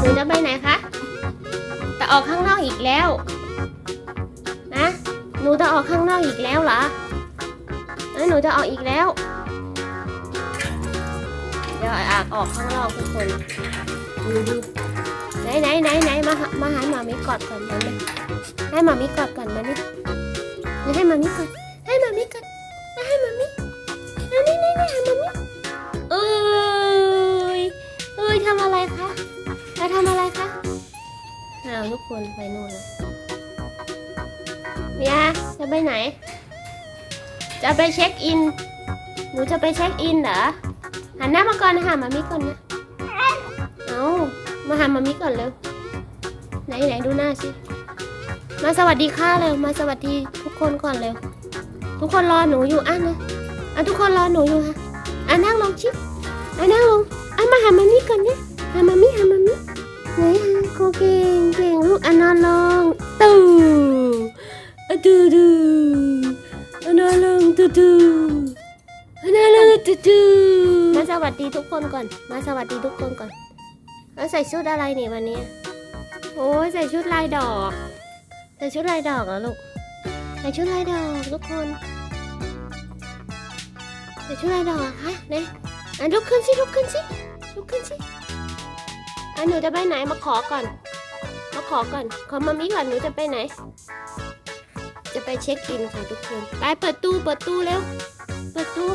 หนูจะไปไหนคะ จะออกข้างนอกอีกแล้ว นะ หนูจะออกข้างนอกอีกแล้วเหรอเอ้ยหนูจะออกอีกแล้ว เดี๋ยวอากออกข้างนอกทุกคนดูดูไหนไหนไหนไหนมาหามาหาหมามิกอดก่อนมาเลยให้หมามิกอดก่อนมานี่นี่ให้หมามิกอดให้หมามิกอดาวทุกคนไปนู่นเมียจะไปไหน จะไปเช็คอิน หนูจะไปเช็คอินเหรอ หันหน้ามาก่อนนะหามามิก่อนนะ เอามาหามามิก่อนเร็ว ไหนไหนดูหน้าสิ มาสวัสดีค่ะเร็ว มาสวัสดีทุกคนก่อนเร็ว ทุกคนรอหนูอยู่อะนะอะทุกคนรอหนูอยู่ค่ะอะนั่งลงชิอะนั่งลงอะมาหา เก่งเก่งลูกอะนอนลงตู่อะดูดูอะนอนลงตู่ตู่อะนอนลงตู่ตู่มาสวัสดีทุกคนก่อน มาสวัสดีทุกคนก่อนแล้วใส่ชุดอะไรเนี่ยวันนี้ โอ้ยใส่ชุดลายดอก ใส่ชุดลายดอกเหรอลูก ใส่ชุดลายดอกทุกคน ใส่ชุดลายดอกเหรอคะไหนอะลุกขึ้นลุกขึ้นสิลุกขึ้นสิ แล้วหนูจะไปไหนมาขอก่อน มาขอก่อน ขอมามิก่อนหนูจะไปไหน จะไปเช็คอินค่ะทุกคน ไปเปิดตู้เปิดตู้เร็ว เปิดตู้